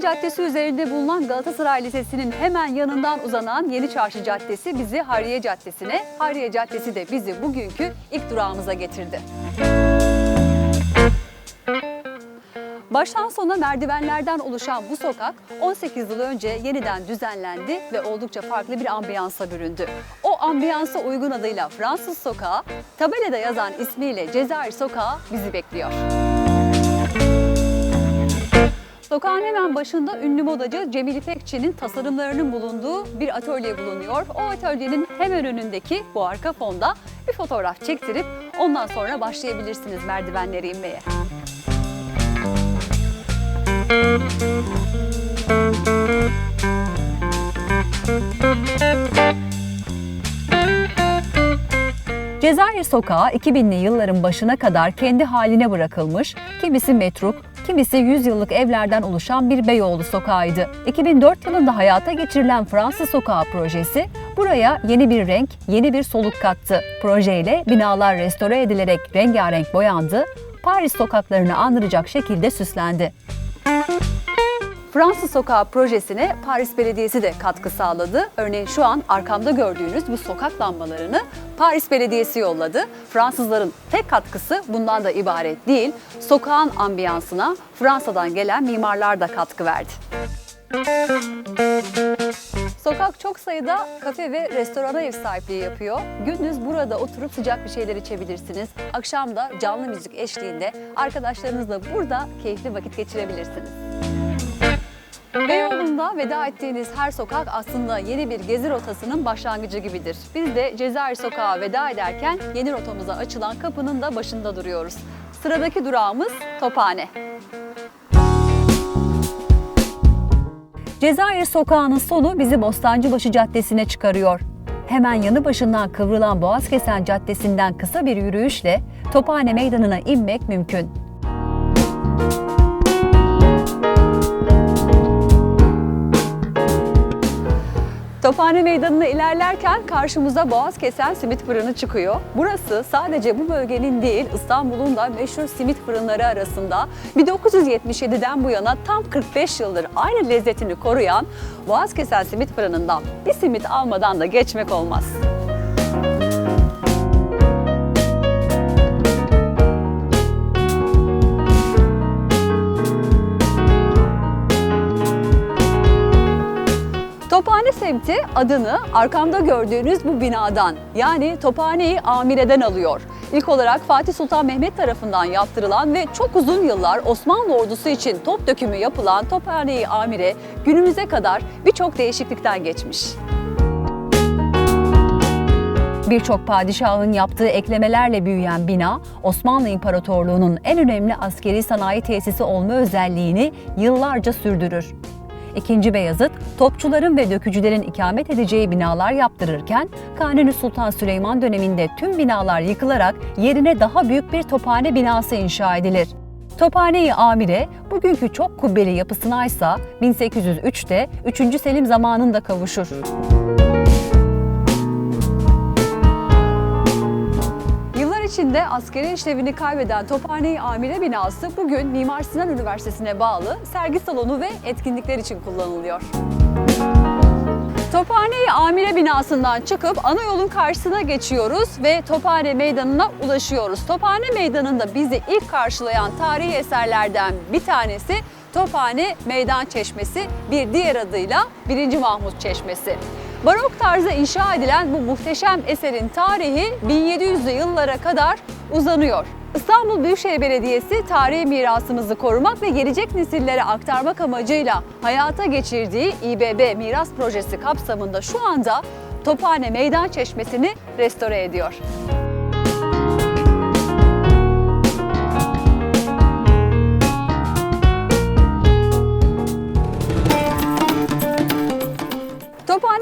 Caddesi üzerinde bulunan Galatasaray Lisesi'nin hemen yanından uzanan Yeni Çarşı Caddesi bizi Harriye Caddesi'ne, Harriye Caddesi de bizi bugünkü ilk durağımıza getirdi. Baştan sona merdivenlerden oluşan bu sokak 18 yıl önce yeniden düzenlendi ve oldukça farklı bir ambiyansa büründü. O ambiyansa uygun adıyla Fransız Sokağı, tabelada yazan ismiyle Cezayir Sokağı bizi bekliyor. Sokağın hemen başında ünlü modacı Cemil İpekçi'nin tasarımlarının bulunduğu bir atölye bulunuyor. O atölyenin hemen önündeki bu arka fonda bir fotoğraf çektirip ondan sonra başlayabilirsiniz merdivenleri inmeye. Cezayir Sokağı 2000'li yılların başına kadar kendi haline bırakılmış, kimisi metruk, kimisi 100 yıllık evlerden oluşan bir Beyoğlu sokağıydı. 2004 yılında hayata geçirilen Fransız Sokağı projesi buraya yeni bir renk, yeni bir soluk kattı. Projeyle binalar restore edilerek rengarenk boyandı, Paris sokaklarını andıracak şekilde süslendi. Fransız Sokağı projesine Paris Belediyesi de katkı sağladı. Örneğin şu an arkamda gördüğünüz bu sokak lambalarını Paris Belediyesi yolladı. Fransızların tek katkısı bundan da ibaret değil. Sokağın ambiyansına Fransa'dan gelen mimarlar da katkı verdi. Sokak çok sayıda kafe ve restorana ev sahipliği yapıyor. Gündüz burada oturup sıcak bir şeyler içebilirsiniz. Akşam da canlı müzik eşliğinde arkadaşlarınızla burada keyifli vakit geçirebilirsiniz. Beyoğlu'nda veda ettiğiniz her sokak aslında yeni bir gezi rotasının başlangıcı gibidir. Biz de Cezayir Sokağı veda ederken yeni rotamıza açılan kapının da başında duruyoruz. Sıradaki durağımız Tophane. Cezayir Sokağı'nın sonu bizi Bostancıbaşı Caddesi'ne çıkarıyor. Hemen yanı başından kıvrılan Boğazkesen Caddesi'nden kısa bir yürüyüşle Tophane Meydanı'na inmek mümkün. Tophane Meydanı'na ilerlerken karşımıza boğaz kesen simit fırını çıkıyor. Burası sadece bu bölgenin değil İstanbul'un da meşhur simit fırınları arasında 1977'den bu yana tam 45 yıldır aynı lezzetini koruyan boğaz kesen simit fırınından bir simit almadan da geçmek olmaz. Semti adını arkamda gördüğünüz bu binadan yani Tophane'yi Amire'den alıyor. İlk olarak Fatih Sultan Mehmet tarafından yaptırılan ve çok uzun yıllar Osmanlı ordusu için top dökümü yapılan Tophane-i Amire günümüze kadar birçok değişiklikten geçmiş. Birçok padişahın yaptığı eklemelerle büyüyen bina, Osmanlı İmparatorluğu'nun en önemli askeri sanayi tesisi olma özelliğini yıllarca sürdürür. İkinci Beyazıt, topçuların ve dökücülerin ikamet edeceği binalar yaptırırken, Kanuni Sultan Süleyman döneminde tüm binalar yıkılarak yerine daha büyük bir tophane binası inşa edilir. Tophane-i Amire, bugünkü çok kubbeli yapısına ise 1803'te 3. Selim zamanında kavuşur. İçinde askeri işlevini kaybeden Tophane-i Amire binası bugün Mimar Sinan Üniversitesi'ne bağlı sergi salonu ve etkinlikler için kullanılıyor. Tophane-i Amire binasından çıkıp ana yolun karşısına geçiyoruz ve Tophane Meydanı'na ulaşıyoruz. Tophane Meydanı'nda bizi ilk karşılayan tarihi eserlerden bir tanesi Tophane Meydan Çeşmesi, bir diğer adıyla 1. Mahmut Çeşmesi. Barok tarzda inşa edilen bu muhteşem eserin tarihi 1700'lü yıllara kadar uzanıyor. İstanbul Büyükşehir Belediyesi tarihi mirasımızı korumak ve gelecek nesillere aktarmak amacıyla hayata geçirdiği İBB Miras Projesi kapsamında şu anda Tophane Meydan Çeşmesi'ni restore ediyor.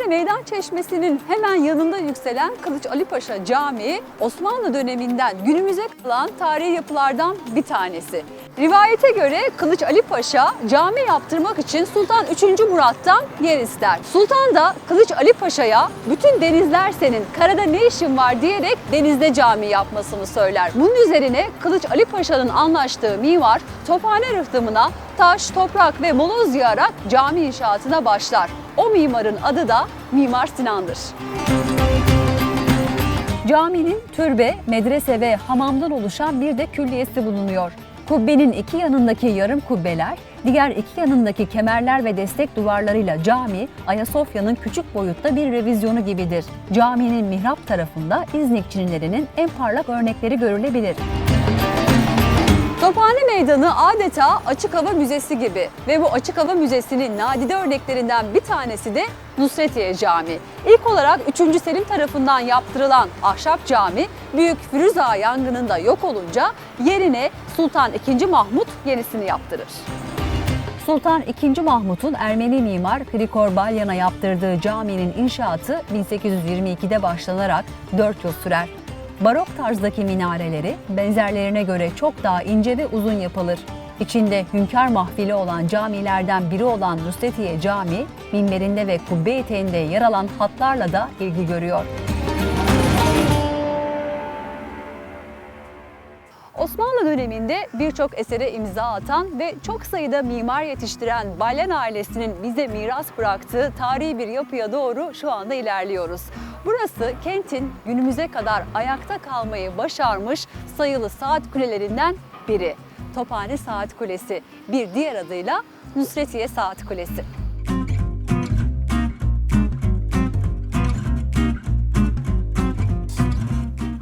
Meydan Çeşmesi'nin hemen yanında yükselen Kılıç Ali Paşa Camii, Osmanlı döneminden günümüze kalan tarihi yapılardan bir tanesi. Rivayete göre Kılıç Ali Paşa cami yaptırmak için Sultan 3. Murat'tan yer ister. Sultan da Kılıç Ali Paşa'ya bütün denizler senin, karada ne işin var diyerek denizde cami yapmasını söyler. Bunun üzerine Kılıç Ali Paşa'nın anlaştığı mimar Tophane rıhtımına taş, toprak ve moloz yığarak cami inşaatına başlar. O mimarın adı da Mimar Sinan'dır. Caminin türbe, medrese ve hamamdan oluşan bir de külliyesi bulunuyor. Kubbenin iki yanındaki yarım kubbeler, diğer iki yanındaki kemerler ve destek duvarlarıyla cami, Ayasofya'nın küçük boyutta bir revizyonu gibidir. Caminin mihrap tarafında İznik Çinilerinin en parlak örnekleri görülebilir. Tophane Meydanı adeta açık hava müzesi gibi ve bu açık hava müzesinin nadide örneklerinden bir tanesi de Nusretiye Camii. İlk olarak 3. Selim tarafından yaptırılan ahşap cami Büyük Firuza yangınında yok olunca yerine Sultan II. Mahmut yenisini yaptırır. Sultan II. Mahmut'un Ermeni mimar Krikor Balyan'a yaptırdığı caminin inşaatı 1822'de başlanarak 4 yıl sürer. Barok tarzdaki minareleri benzerlerine göre çok daha ince ve uzun yapılır. İçinde hünkâr mahfili olan camilerden biri olan Nusretiye Camii, minberinde ve kubbe eteğinde yer alan hatlarla da ilgi görüyor. Osmanlı döneminde birçok esere imza atan ve çok sayıda mimar yetiştiren Balyan ailesinin bize miras bıraktığı tarihi bir yapıya doğru şu anda ilerliyoruz. Burası kentin günümüze kadar ayakta kalmayı başarmış sayılı saat kulelerinden biri. Tophane Saat Kulesi, bir diğer adıyla Nusretiye Saat Kulesi.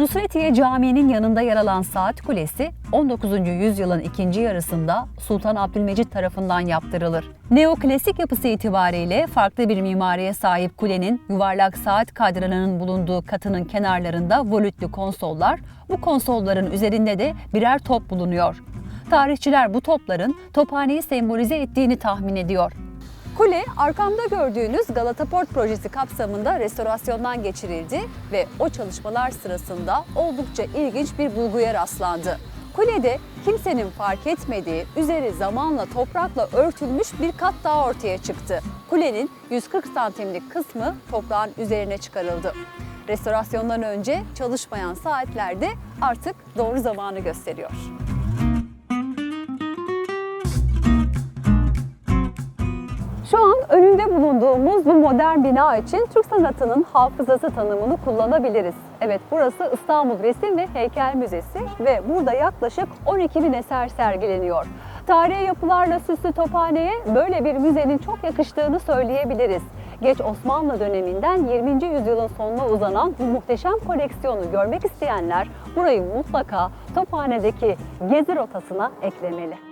Nusretiye Camii'nin yanında yer alan Saat Kulesi 19. yüzyılın ikinci yarısında Sultan Abdülmecit tarafından yaptırılır. Neoklasik yapısı itibariyle farklı bir mimariye sahip kulenin yuvarlak saat kadranının bulunduğu katının kenarlarında volütlü konsollar, bu konsolların üzerinde de birer top bulunuyor. Tarihçiler bu topların tophaneyi sembolize ettiğini tahmin ediyor. Kule arkamda gördüğünüz Galata Port projesi kapsamında restorasyondan geçirildi ve o çalışmalar sırasında oldukça ilginç bir bulguya rastlandı. Kulede kimsenin fark etmediği, üzeri zamanla toprakla örtülmüş bir kat daha ortaya çıktı. Kulenin 140 santimlik kısmı toprağın üzerine çıkarıldı. Restorasyondan önce çalışmayan saatlerde artık doğru zamanı gösteriyor. Şu an önünde bulunduğumuz bu modern bina için Türk sanatının hafızası tanımını kullanabiliriz. Evet burası İstanbul Resim ve Heykel Müzesi ve burada yaklaşık 12 bin eser sergileniyor. Tarihi yapılarla süslü tophaneye böyle bir müzenin çok yakıştığını söyleyebiliriz. Geç Osmanlı döneminden 20. yüzyılın sonuna uzanan bu muhteşem koleksiyonu görmek isteyenler burayı mutlaka Tophane'deki gezi rotasına eklemeli.